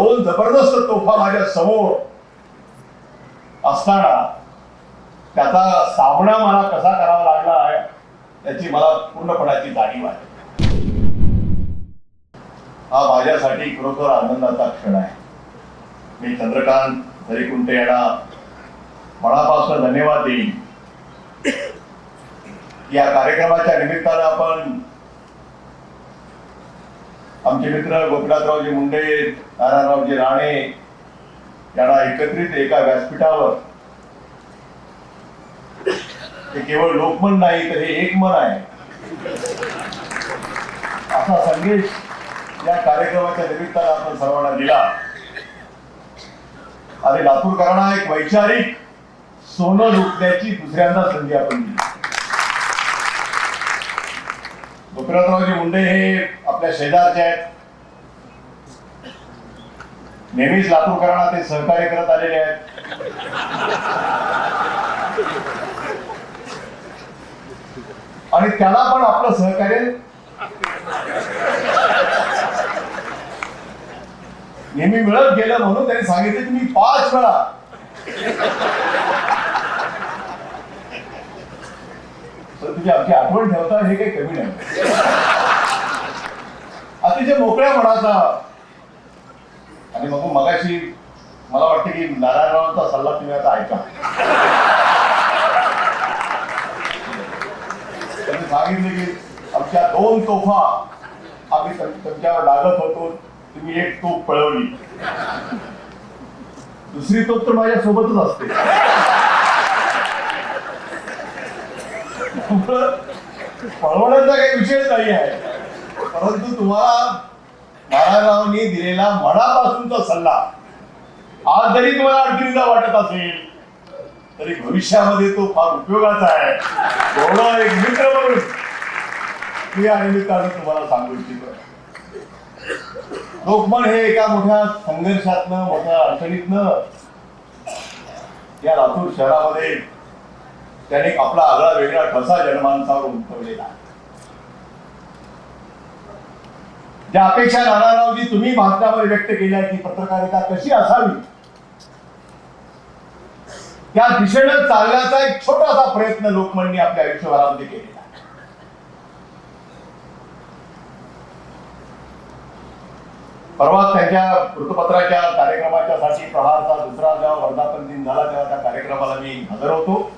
दोन जबरदस्त तोफा माझ्यासमोर असताना त्याचा सामना मला कसा करावा लागला आहे याची मला पूर्णपणाची जाणीव आहे. हा माझ्यासाठी खरोखर आनंदाचा क्षण आहे. मी चंद्रकांत दरीकुंटे यांना मनापासून धन्यवाद देईन. या कार्यक्रमाच्या निमित्तानं आपण आमचे मित्र गोपीनाथरावजी मुंडे नारायणरावजी राणे यांना एकत्रित एका व्यासपीठावर. हे केवळ लोकमन नाही तर हे एक मन आहे. असा संदेश या कार्यक्रमाच्या निमित्तानं आपण सर्वांना दिला. आणि लातूरकरांना एक वैचारिक सोनं लुटण्याची दुसऱ्यांदा संधी आपण दिली. गोपीनाथरावजी मुंडे हे आपल्या शेजारचे आहेत. नेहमीच लातूरकरांना ते सहकार्य करत आलेले आहेत. आणि त्याला पण आपलं सहकार्य. नेहमी मिळत गेलं म्हणून त्यांनी सांगितलं की मी पाच वेळा तर तुझी आमची आठवण ठेवता हे काही कमी नाही. अतिशय मोकळ्या मनाचा. आणि मग मगाशी मला वाटते की नारायणरावांचा सल्ला तुम्ही आता ऐका. त्यांनी सांगितले की आमच्या दोन तोफा आम्ही त्यांच्यावर तुमच्यावर डागत होतो तुम्ही एक तोफ पळवली. दुसरी तोफ तर माझ्या सोबतच असते पळवण्याचा काही विषय नाही आहे. परंतु तुम्हाला नारायणरावांनी दिलेला मनापासूनचा सल्ला. आज जरी तुम्हाला अडचणीचा वाटत असेल तरी भविष्यामध्ये तो फार उपयोगाचा आहे. एवढा एक मित्र म्हणून मी या निमित्तानं तुम्हाला सांगू इच्छितो. लोकमन हे एका मोठ्या संघर्षातनं मोठ्या अडचणीतनं या लातूर शहरामध्ये त्याने आपला आगळा वेगळा ठसा जन्मांसावर उमटवलेला आहे. ज्या अपेक्षा नारायणरावजी तुम्ही भाषणामध्ये व्यक्त केल्या की पत्रकारिता कशी असावी त्या दिशेनं चालण्याचा एक छोटासा प्रयत्न लोकमननी आपल्या आयुष्यभरामध्ये केलेला आहे. परवा त्यांच्या वृत्तपत्राच्या कार्यक्रमाच्या साठी प्रहारचा दुसरा जेव्हा वर्धापन दिन झाला तेव्हा त्या कार्यक्रमाला मी हजर होतो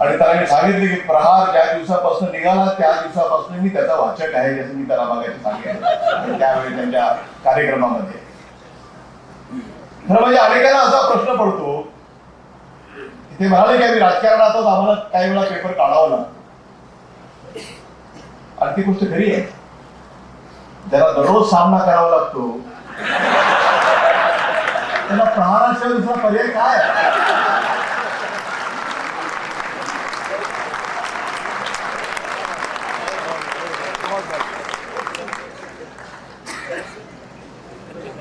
आणि त्याला मी सांगितले की प्रहार ज्या दिवसापासून निघाला त्या दिवसापासून मी त्याचा वाचक आहे जसं मी त्याला बघायचं सांगितलं. त्यावेळी त्यांच्या कार्यक्रमामध्ये. खरं म्हणजे अनेकांना असा प्रश्न पडतो. ते म्हणाले की आम्ही राजकारणात आहोत आम्हाला काही वेळा पेपर काढावा लागतो. आणि ती गोष्ट खरी आहे. ज्याला दररोज सामना करावा लागतो. त्याला प्रहाराशिवाय दुसरा पर्याय काय आहे?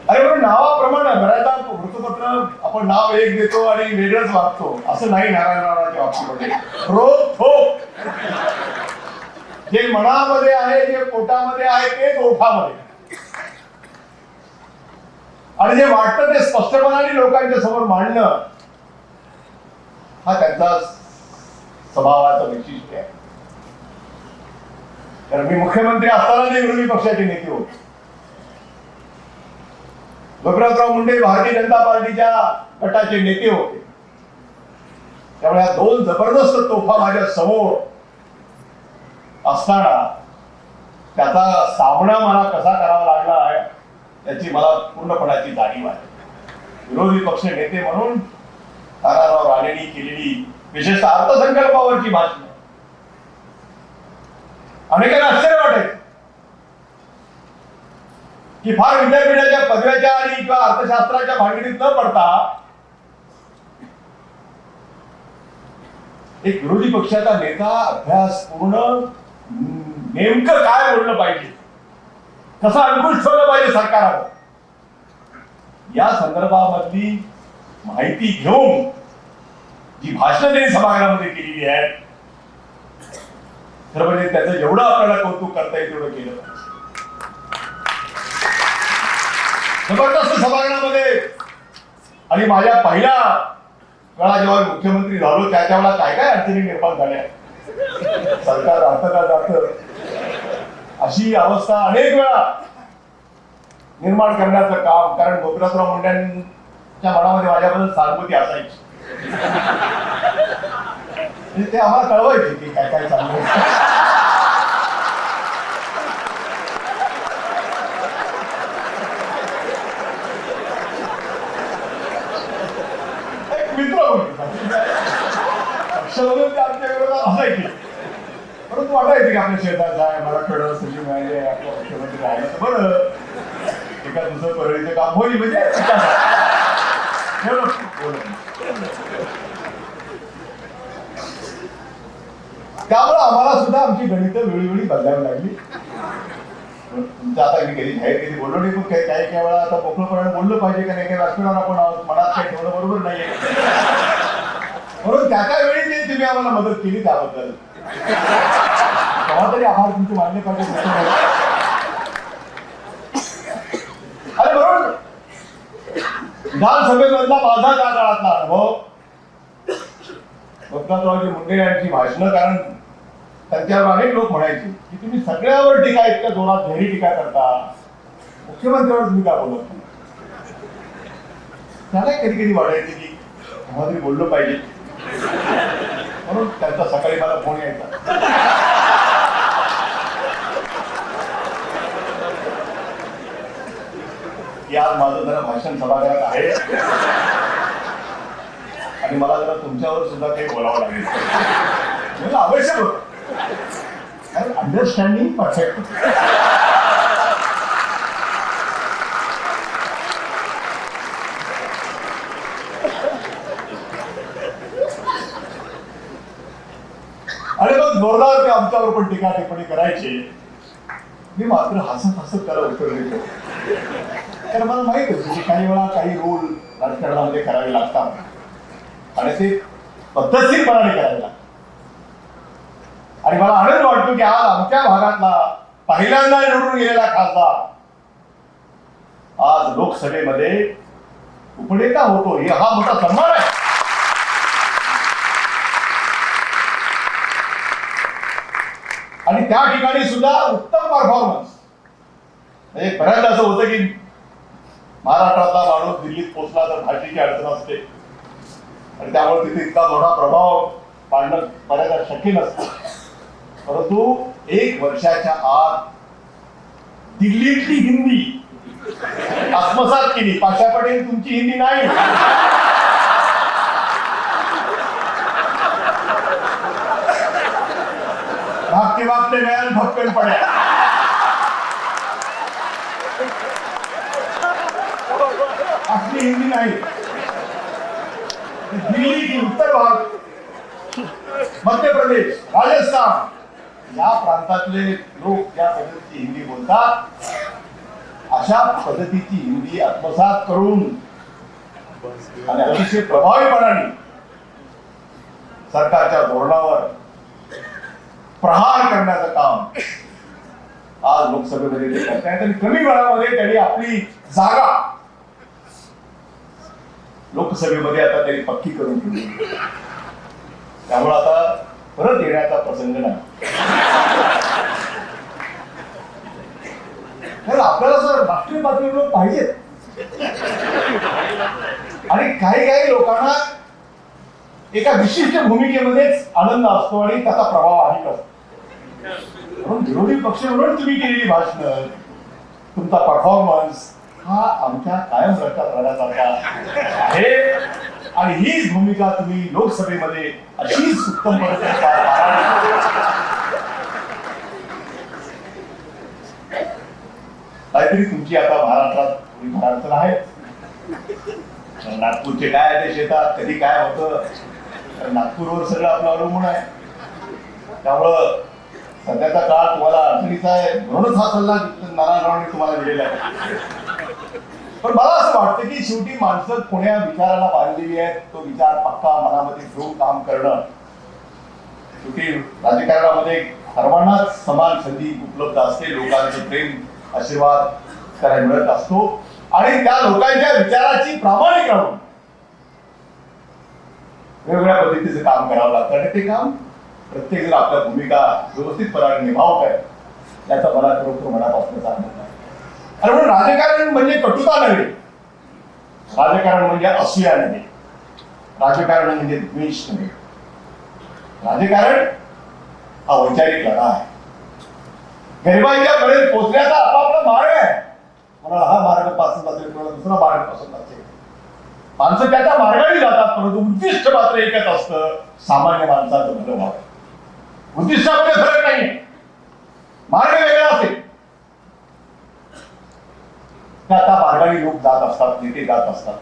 अरे पण नावाप्रमाणे बऱ्याचदा वृत्तपत्र आपण नाव एक देतो आणि वेगळंच वागतो. असं नाही नारायणरावांच्या बाबतीमध्ये. रोग ठोक जे मनामध्ये आहे जे पोटामध्ये आहे तेच ओठामध्ये. आणि जे वाटतं ते स्पष्टपणाने लोकांच्या समोर मांडणं हा त्यांचा स्वभावाचं वैशिष्ट्य आहे. कारण मी मुख्यमंत्री असताना जे विरोधी पक्षाचे नेते होते. गोपीनाथराव मुंडे भारतीय जनता पार्टीच्या गटाचे नेते होते. त्यामुळे या दोन जबरदस्त तोफा माझ्यासमोर असताना त्याचा सामना मला कसा करावा लागला आहे त्याची मला पूर्णपणाची जाणीव आहे. विरोधी पक्ष नेते म्हणून ताराराव राणेंनी केलेली विशेषतः अर्थसंकल्पावरची भाषण. अनेकांना आश्चर्य वाटेल. की फार विद्यापीठाच्या पदव्याच्या आणि किंवा अर्थशास्त्राच्या भांडणीत न पडता एक विरोधी पक्षाचा नेता अभ्यास पूर्ण नेमकं काय बोललं पाहिजे? कसं अंकुश ठेवलं पाहिजे सरकारावर? या संदर्भामधली माहिती घेऊन जी भाषण त्यांनी सभागृहामध्ये केलेली आहेत खरं म्हणजे त्याचं जेवढं आपल्याला कौतुक करता येईल तेवढं केलं जबरदस्त सभागृहामध्ये. आणि माझ्या पहिल्या वेळा जेव्हा मुख्यमंत्री झालो त्याच्या वेळा काय काय अडचणी निर्माण झाल्या? सरकार राहतं का जात? अशी अवस्था अनेक वेळा निर्माण करण्याचं काम कारण गोपीनाथराव मुंड्यांच्या मनामध्ये माझ्याबद्दल सहानुभूती असायची. म्हणजे ते आम्हाला कळवायचे की काय काय चालू एक मित्र होते पक्ष म्हणून ते आमच्याकडे असायचे परंतु वाटायचं की आपल्या शेतात आहे मराठवाड्याला सचिव मिळाली आहे आपल्या मुख्यमंत्री राहिलं तर बरं. एका दुसरं परळीचं काम होईल म्हणजे. एवढं त्यामुळे आम्हाला सुद्धा आमची गणित वेळोवेळी बदलावी लागली. तुमचं आता मी कधी जाहीर कधी बोललो नाही पण काही काही काही वेळा आता मोकळपणाने बोललं पाहिजे का नाही काही व्यासपीठावर आपण मनात काही ठेवणं बरोबर नाहीये. म्हणून त्या त्या वेळी ते तुम्ही आम्हाला मदत केली त्याबद्दल. तेव्हा तरी आभार तुमचे मान्य पाहिजे अरे बरोबर विधानसभेमधला माझा त्या काळातला अनुभव गोपनाथरावजी मुंडे यांची भाषणं कारण त्यांच्यावर अनेक लोक म्हणायचे की तुम्ही सगळ्यावर टीका इतक्या जोरात घरी टीका करता. मुख्यमंत्र्यावर तुम्ही काय बोलत त्याला कधी कधी वाढायचे की आम्हाला बोललो पाहिजे. म्हणून त्यांचा सकाळी मला फोन यायचा. आज माझं जरा भाषण सभागृहात आहे. आणि मला जरा तुमच्यावर सुद्धा काही बोलावं लागेल. म्हणजे आवश्यक होतं अंडरस्टँडिंग परफेक्ट आणि मग जोरदार ते आमच्यावर पण टीका टिप्पणी करायचे. मी मात्र हसत हसत त्याला उत्तर देतो. कारण मला माहीत होतं की काही वेळा काही रोल राजकारणामध्ये करावे लागतात. आणि ते पद्धतशीरपणाने करावे लागतात. आणि मला आनंद वाटतो की आज आमच्या भागातला पहिल्यांदा निवडून गेलेला खासदार आज लोकसभेमध्ये उपनेता होतो. हे हा मोठा सन्मान आहे. आणि त्या ठिकाणी सुद्धा उत्तम परफॉर्मन्स म्हणजे बऱ्याचदा असं होतं की महाराष्ट्रातला माणूस दिल्लीत पोहोचला तर भाषेची अडचण असते. आणि त्यामुळे तिथे इतका मोठा प्रभाव पाडणं बऱ्याचदा शक्य नसतं. परंतु एक वर्षाच्या आत दिल्लीतली हिंदी आत्मसात केली. पाशा पटेल तुमची हिंदी नाही. गया भक्कन पड्या असली हिंदी नाही. दिल्ली की उत्तर भाग. मध्य प्रदेश राजस्थान. या प्रांतातले लोक ज्या पद्धतीची हिंदी बोलतात अशा पद्धतीची हिंदी आत्मसात करून आणि अतिशय प्रभावीपणाने सरकारच्या धोरणावर प्रहार करण्याचं काम. आज लोकसभेमध्ये ते करत आहेत आणि कमी वेळामध्ये त्यांनी आपली जागा लोकसभेमध्ये आता त्यांनी पक्की करून ठेवली त्यामुळे आता परत येण्याचा प्रसंग नाही. तर आपल्याला सर राष्ट्रीय पातळीवर लोक पाहिजेत आणि काही काही लोकांना एका विशिष्ट भूमिकेमध्येच आनंद असतो आणि त्याचा प्रभाव अधिक असतो. म्हणून विरोधी पक्ष म्हणून तुम्ही केलेली भाषण. तुमचा परफॉर्मन्स हा आमच्या कायम लक्षात राहण्यासारखा. आहे आणि हीच भूमिका तुम्ही लोकसभेमध्ये अशीच उत्तम काहीतरी तुमची आता महाराष्ट्रात थोडी फार अडचण आहे नागपूरचे काय आहे येतात शेतात कधी काय होतं तर नागपूरवर सगळं आपलं अवलंबून आहे. त्यामुळं सध्याचा काळ तुम्हाला अडचणीचा आहे म्हणूनच हा सल्ला नारायणरावांनी तुम्हाला दिलेला आहे. पण मला असं वाटतं की शेवटी माणसं कोण्या विचाराला बांधलेली आहेत. तो विचार पक्का मनामध्ये घेऊन काम करणं. शेवटी राजकारणामध्ये सर्वांनाच समान संधी उपलब्ध असते. लोकांचे प्रेम आशीर्वाद करायला मिळत असतो. आणि त्या लोकांच्या विचाराची प्रामाणिक राहून वेगवेगळ्या पद्धतीचं काम करावं लागतं. आणि ते काम प्रत्येक जण आपल्या भूमिका व्यवस्थितपणाने निभावत आहे याचा मला खरोखर मनापासून आनंद आहे. कारण म्हणून राजकारण म्हणजे कटुता नव्हे. राजकारण म्हणजे असूया नव्हे. राजकारण म्हणजे द्वेष नव्हे. राजकारण हा वैचारिक लढा आहे. गरिबांच्या पर्यंत पोहोचण्याचा आपापला मार्ग आहे. कोणाला हा मार्गपासून असेल कोणाला दुसरा मार्गपासून असेल. माणसं त्याच्या मार्गाने जातात परंतु उद्दिष्ट मात्र एकच असतं सामान्य माणसाचं भलं व्हावं उद्दिष्टामध्ये फरक नाही. मार्ग वेगळा असेल. आता मार्गाने लोक जात असतात नेते जात असतात.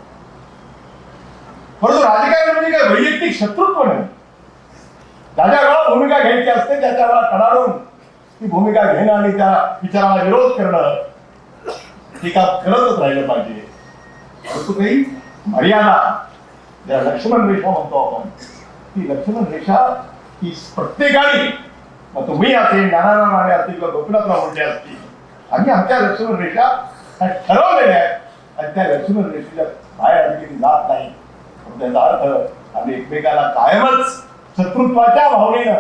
परंतु राजकारण म्हणजे काय? वैयक्तिक शत्रुत्व नाही. ज्याच्या वेळा भूमिका घ्यायची असते त्याच्या वेळा कडाडून ती भूमिका घेणं आणि त्या विचाराला विरोध करणं हे काम करतच राहिलं पाहिजे. परंतु काही मर्यादा ज्या लक्ष्मण रेषा म्हणतो आपण ती लक्ष्मण रेषा की प्रत्येकाने मग तुम्ही असेल ज्ञानाराम राणे असतील किंवा गोपीनाथला मुंडे असतील आम्ही आमच्या लक्ष्मण रेषा ठरवलेल्या आहेत. आणि त्या लक्ष्मण रेषेच्या बाहेर आम्ही कधी जात नाही. त्याचा अर्थ आम्ही एकमेकाला कायमच शत्रुत्वाच्या भावनेनं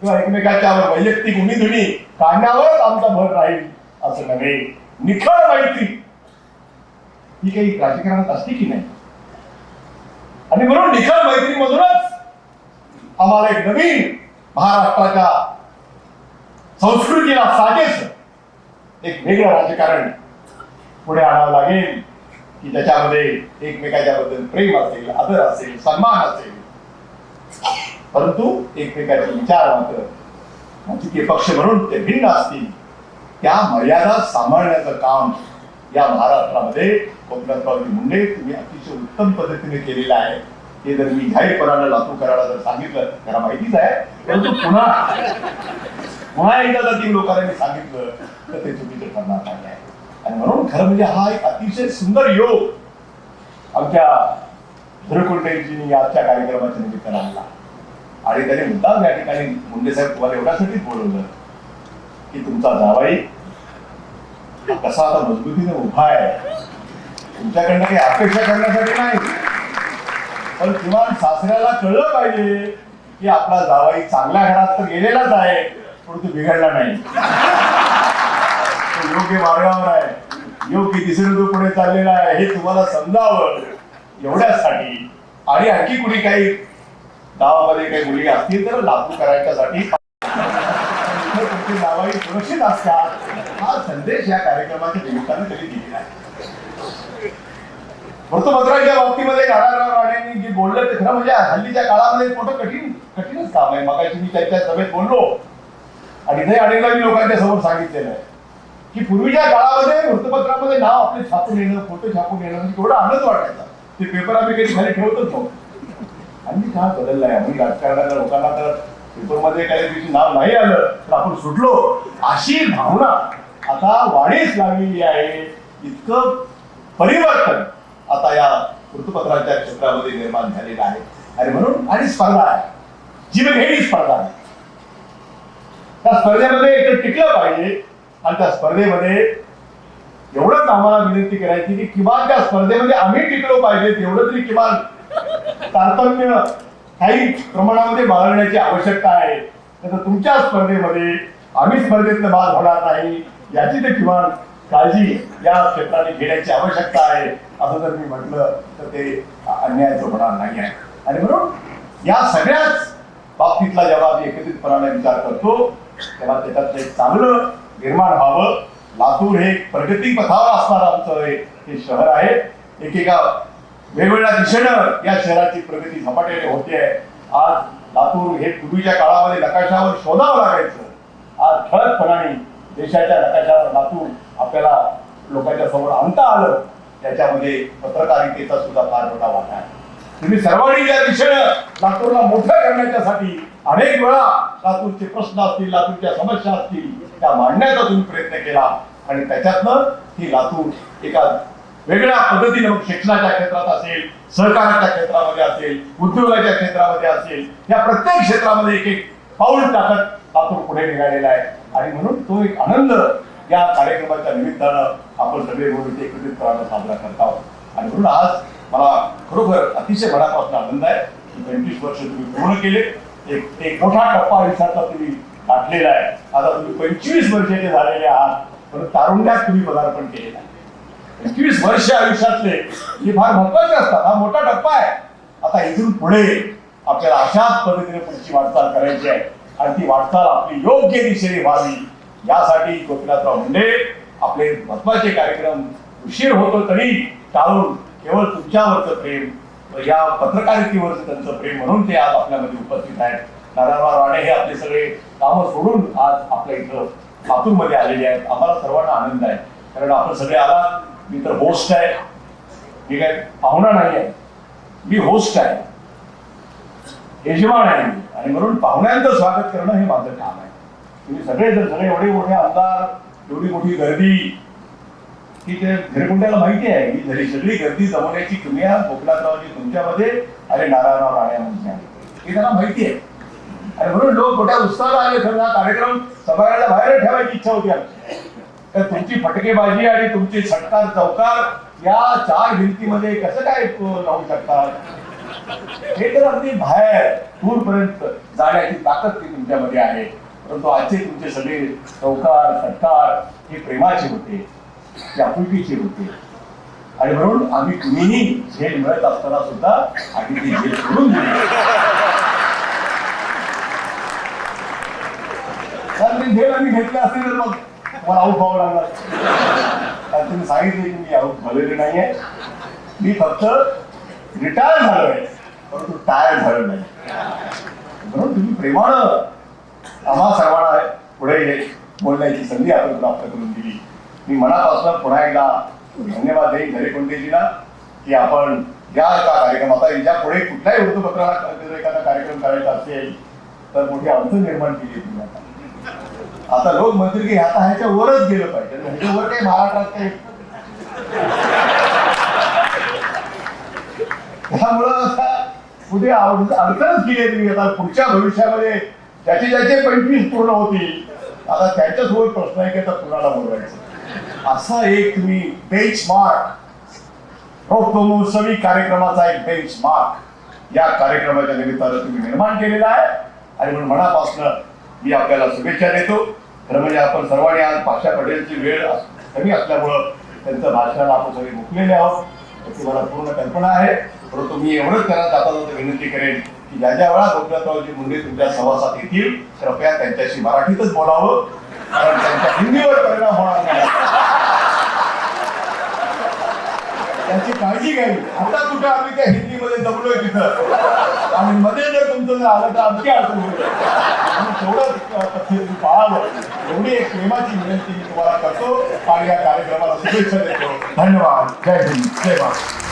किंवा एकमेकाच्यावर वैयक्तिक उणीधुणी काढण्यावरच आमचा भर राहील असं नव्हे. निखळ माहिती. ही काही राजकारणात असते की नाही? आणि म्हणून निखळ मैत्रीमधूनच आम्हाला एक नवीन महाराष्ट्राच्या संस्कृतीला साजेस एक वेगळं राजकारण पुढे आणावं लागेल की त्याच्यामध्ये एकमेकाच्या बद्दल प्रेम असेल आदर असेल सन्मान असेल. परंतु एकमेकाचे विचार मात्र राजकीय पक्ष म्हणून ते भिन्न असतील. त्या मर्यादा सांभाळण्याचं काम या महाराष्ट्रामध्ये कोकणात मुंडे तुम्ही अतिशय उत्तम पद्धतीने केलेलं आहे. हे जर मी जाहीरपणानं लातू करायला जर सांगितलं त्याला माहितीच आहे. परंतु पुन्हा पुन्हा एकदा जर तीन लोकांना मी सांगितलं तर ते चुकीचं ठरणार नाही आहे. आणि म्हणून खरं म्हणजे हा एक अतिशय सुंदर योग आमच्या धुरकुंडेजींनी आजच्या कार्यक्रमाच्या निमित्तानं आणला. आणि त्याने मुद्दाम या ठिकाणी मुंडे साहेब तुम्हाला एवढ्यासाठीच बोलवलं की तुमचा जावाई कसा आता मजबूतीने उभा आहे. तुमच्याकडनं काही अपेक्षा करण्यासाठी नाही. पण किमान सासऱ्याला कळलं पाहिजे की आपला जावाई चांगल्या घरात तर गेलेलाच आहे परंतु बिघडला नाही. तो योग्य मार्गावर आहे योग्य दिशेने तो पुढे चाललेला आहे हे तुम्हाला समजावं एवढ्यासाठी. आणि आणखी कुणी काही गावामध्ये काही मुली असतील तर लागू करायच्यासाठी तुमची जावाई सुरक्षित असतात. हा संदेश या कार्यक्रमाच्या निमित्तानं त्यांनी दिलेला आहे. वृत्तपत्राच्या बाबतीमध्ये नारायणराव राणेंनी जे बोललं ते खरं म्हणजे हल्लीच्या काळामध्ये मोठं कठीण कठीणच काम आहे. मगाशी मी त्यांच्या सभेत बोललो. आणि ते अनेकदा मी लोकांच्या समोर सांगितलेलं आहे की पूर्वीच्या काळामध्ये वृत्तपत्रामध्ये नाव आपले छापून येणं फोटो छापून येणं म्हणजे केवढा आनंद वाटायचा. ते पेपर आम्ही कधी खाली ठेवतच नव्हतो. आणि काळ बदललाय? आम्ही राजकारणाच्या लोकांना तर पेपरमध्ये काही दिवशी नाव नाही आलं तर आपण सुटलो. अशी भावना आता वाढीस लागलेली आहे. इतकं परिवर्तन. आता या वृत्तपत्राच्या क्षेत्रामध्ये निर्माण झालेला आहे. आणि म्हणून आणि स्पर्धा आहे. जीवघेणी स्पर्धा आहे. त्या स्पर्धेमध्ये एक टिकलं पाहिजे. आणि त्या स्पर्धेमध्ये एवढंच आम्हाला विनंती करायची की किमान त्या स्पर्धेमध्ये आम्ही टिकलो पाहिजे तेवढं तरी किमान तारतम्य काही प्रमाणामध्ये बाळगण्याची आवश्यकता आहे. तर तुमच्या स्पर्धेमध्ये आम्ही स्पर्धेतनं बाद होणार नाही याची ते किमान काळजी या क्षेत्राने घेण्याची आवश्यकता आहे. असं जर मी म्हटलं तर ते अन्यायाचं होणार नाही आहे. आणि म्हणून या सगळ्याच बाबतीतला जेव्हा आम्ही एकत्रितपणाने विचार करतो तेव्हा त्याच्यात एक चांगलं निर्माण व्हावं. लातूर हे प्रगती पथावर असणारं आमचं हे शहर आहे. एकेका वेगवेगळ्या दिशेनं या शहराची प्रगती झपाट्याने होते. आहे आज लातूर हे पूर्वीच्या काळामध्ये नकाशावर शोधावं लागायचं. आज ठळकपणाने देशाच्या नकाशावर लातूर लोकांच्या समोर आणता आलं त्याच्यामध्ये पत्रकारितेचा सुद्धा फार मोठा वाटा आहे. तुम्ही सर्वांनी या दिशेनं लातूरला मोठं करण्याच्यासाठी अनेक वेळा लातूरचे प्रश्न असतील लातूरच्या समस्या असतील त्या मांडण्याचा तुम्ही प्रयत्न केला. आणि त्याच्यातनं ही लातूर एका वेगळ्या पद्धतीने शिक्षणाच्या क्षेत्रात असेल सहकाराच्या क्षेत्रामध्ये असेल उद्योगाच्या क्षेत्रामध्ये असेल या प्रत्येक क्षेत्रामध्ये एक एक पाऊल टाकत लातूर पुढे निघालेला आहे. आणि म्हणून तो एक आनंद या कार्यक्रमाच्या निमित्तानं आपण सगळे म्हणून इथे एकत्रितपणानं साजरा करत आहोत. आणि म्हणून आज मला खरोखर अतिशय मनापासून आनंद आहे की पंचवीस वर्ष तुम्ही पूर्ण केले. एक एक मोठा टप्पा आयुष्यातला तुम्ही गाठलेला आहे. आता तुम्ही पंचवीस वर्षाचे झालेले आहात. परंतु तारुण्यात तुम्ही पदार्पण केलेलं आहे. पंचवीस वर्ष आयुष्यातले हे फार महत्त्वाचे असतात. हा मोठा टप्पा आहे. आता इथून पुढे आपल्याला अशाच पद्धतीने पुढची वाटचाल करायची आहे. आणि ती वाटचाल आपली योग्य दिशेने व्हावी. यासाठी गोपीनाथराव मुंडे आपले महत्त्वाचे कार्यक्रम उशीर होतो तरी टाळून केवळ तुमच्यावरचं प्रेम या पत्रकारितेवरचं त्यांचं प्रेम म्हणून ते आज आपल्यामध्ये उपस्थित आहेत. नारायणराव राणे हे आपले सगळे कामं सोडून आज आपल्या इथं लातूरमध्ये आलेले आहेत. आम्हाला सर्वांना आनंद आहे. कारण आपण सगळे आलात. मी तर होस्ट आहे. मी काय पाहुणा नाही आहे. मी होस्ट आहे. यजमान आहे आणि म्हणून पाहुण्यांचं स्वागत करणं हे माझं काम आहे. तुम्ही सगळे जर सगळे एवढे मोठे आमदार एवढी मोठी गर्दी की ते घरकुंड्याला माहिती आहे की जरी सगळी गर्दी जमवण्याची किमया गोपीनाथरावजी तुमच्यामध्ये अरे नारायणराव राणेमध्ये आहे हे त्यांना माहिती आहे. आणि म्हणून लोक मोठ्या उत्साहाला आले खरं हा कार्यक्रम सभागृहाच्या बाहेर ठेवायची इच्छा होती आमची. तर तुमची फटकेबाजी आणि तुमची सटकार चौकार या चार भिंतीमध्ये कसं काय लावू शकतात? हे तर अगदी बाहेर दूरपर्यंत जाण्याची ताकद ती तुमच्यामध्ये आहे. परंतु आजचे तुमचे सगळे चौकार सत्कार हे प्रेमाचे होते ते आपुलकीचे होते. आणि म्हणून आम्ही कुणीही झेल मिळत असताना सुद्धा आम्ही ती झेल सोडून दिली. कारण झेल आम्ही घेतली असते तर मग मला आऊट व्हावं लागला कारण तुम्ही सांगितले की मी आऊट झालेले नाहीये. मी फक्त रिटायर झालोय परंतु टायर झालो नाही. म्हणून तुम्ही प्रेमानं आम्हा सर्वांना पुढे बोलण्याची संधी आपण प्राप्त करून दिली. मी मनापासून पुन्हा एकदा धन्यवाद देईन घरे कोणतेजीला की आपण या का कार्यक्रम आता याच्यापुढे कुठल्याही वृत्तपत्राला जर एखादा कार्यक्रम करायचा असेल तर मोठी अडचण निर्माण केली तुम्ही आता लोक म्हणतील की आता ह्याच्या वरच गेलं पाहिजे. ह्याच्यावर काही महाराष्ट्रात काही त्यामुळं आता पुढे अडचणच केली आहे. तुम्ही आता पुढच्या भविष्यामध्ये ज्याचे ज्याचे पंचवीस पूर्ण होतील आता त्यांच्यासोबत प्रश्न आहे की आता कुणाला बोलवायचं? असा एक तुम्ही बेंचमार्क मार्क महोत्सवी कार्यक्रमाचा एक बेंचमार्क या कार्यक्रमाच्या निमित्तानं तुम्ही निर्माण केलेला आहे. आणि म्हणून मनापासून मी आपल्याला शुभेच्छा देतो. खरं म्हणजे आपण सर्वांनी आज पाशा पटेलची वेळ कमी असल्यामुळं त्यांचं भाषणाला आपण सगळे मुकलेले आहोत. याची मला पूर्ण कल्पना आहे. परंतु मी एवढंच करायला जाता जाता विनंती करेन ज्या ज्या वेळा गोपीनाथरावजी मुंडे तुमच्या सहवासात येतील कृपया त्यांच्याशी मराठीतच बोलावं कारण त्यांच्या हिंदीवर परिणाम होणार नाही. त्याची काळजी घ्यावी. आता कुठं आम्ही त्या हिंदीमध्ये जमलोय तिथं? आणि मध्ये जर तुमचं जर आलं तर आमची अडचण होईल. म्हणून तेवढं तथ्य तुम्ही पाळावं. एवढी एक प्रेमाची विनंती मी तुम्हाला करतो. आणि या कार्यक्रमाला शुभेच्छा देतो. धन्यवाद. जय हिंद. जय महाराष्ट्र.